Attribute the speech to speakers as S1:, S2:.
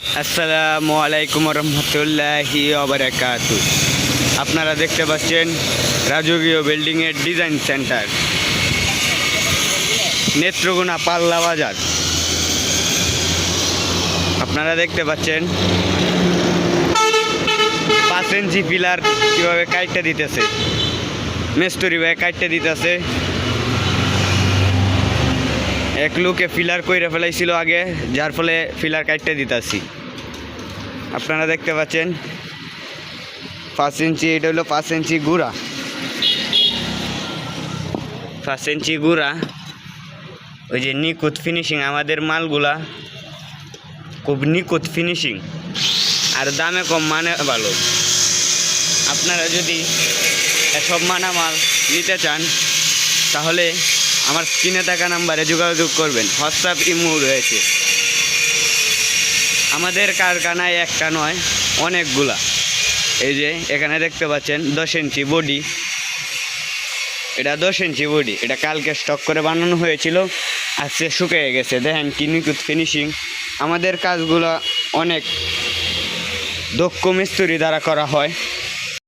S1: আসসালামু আলাইকুম রহমতুল্লাহি অবরাকাতু আপনারা দেখতে পাচ্ছেন রাজকীয় বিল্ডিংয়ের ডিজাইন সেন্টার। নেত্রকোনা পাল্লা বাজার। আপনারা দেখতে পাচ্ছেন পাঁচ ইঞ্চি পিলার কীভাবে কাইটটা দিতেছে। মেস্তরি ভাই কাইটটা দিতেছে। এক লোকে ফিলার কইরা ফেলাইছিল আগে, যার ফলে ফিলার কাটতে দিতাছি। আপনারা দেখতে পাচ্ছেন, পাঁচ ইঞ্চি, এটা হলো পাঁচ ইঞ্চি গুড়া। পাঁচ ইঞ্চি গুড়া, ওই যে নিকুত ফিনিশিং আমাদের মালগুলা খুব নিকুত ফিনিশিং আর দামে কম মানে ভালো। আপনারা যদি এসব মানা মাল নিতে চান, তাহলে আমার স্ক্রিনে থাকা নাম্বারে যোগাযোগ করবেন। হোয়াটসঅ্যাপ ইমো রয়েছে। আমাদের কারখানায় একটা নয়, অনেকগুলা। এই যে, এখানে দেখতে পাচ্ছেন, দশ ইঞ্চি বডি। এটা দশ ইঞ্চি বডি। এটা কালকে স্টক করে বানানো হয়েছিল। আজকে শুকিয়ে গেছে। দেখেন কি নিখুঁত ফিনিশিং আমাদের কাজগুলো অনেক দক্ষ মিস্ত্রি দ্বারা করা হয়।